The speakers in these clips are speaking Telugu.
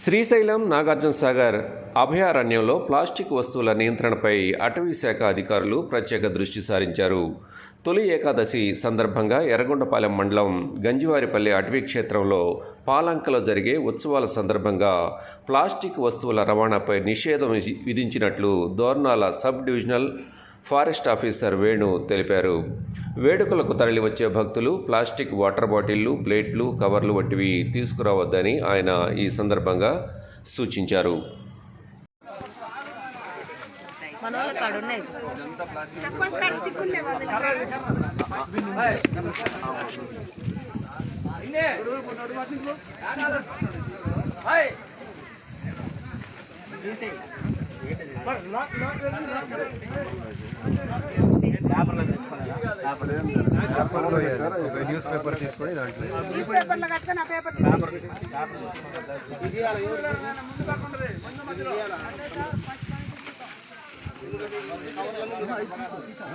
శ్రీశైలం నాగార్జున సాగర్ అభయారణ్యంలో ప్లాస్టిక్ వస్తువుల నియంత్రణపై అటవీ శాఖ అధికారులు ప్రత్యేక దృష్టి సారించారు. తొలి ఏకాదశి సందర్భంగా ఎర్రగొండపాలెం మండలం గంజివారిపల్లి అటవీ క్షేత్రంలో పాలంకలో జరిగే ఉత్సవాల సందర్భంగా ప్లాస్టిక్ వస్తువుల రవాణాపై నిషేధం విధించినట్లు Dornala sub divisional forest officer Venu తెలిపారు. వేడుకలకు తరలివచ్చే భక్తులు ప్లాస్టిక్ వాటర్ బాటిళ్ళు ప్లేట్లు కవర్లు వంటివి తీసుకురావద్దని ఆయన ఈ సందర్భంగా సూచించారు. మన వాళ్ళ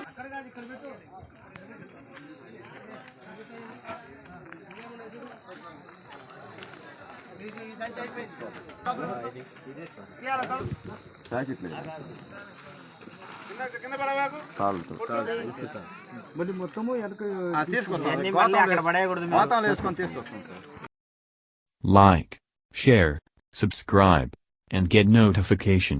అక్కడ కాదు ఇక్కడ పెట్టు తీసుకొని దాంట్లో మళ్ళీ మొత్తము వెనక వాతావరణం వేసుకొని తీసుకొస్తాం sir Like, share, subscribe, and get notification.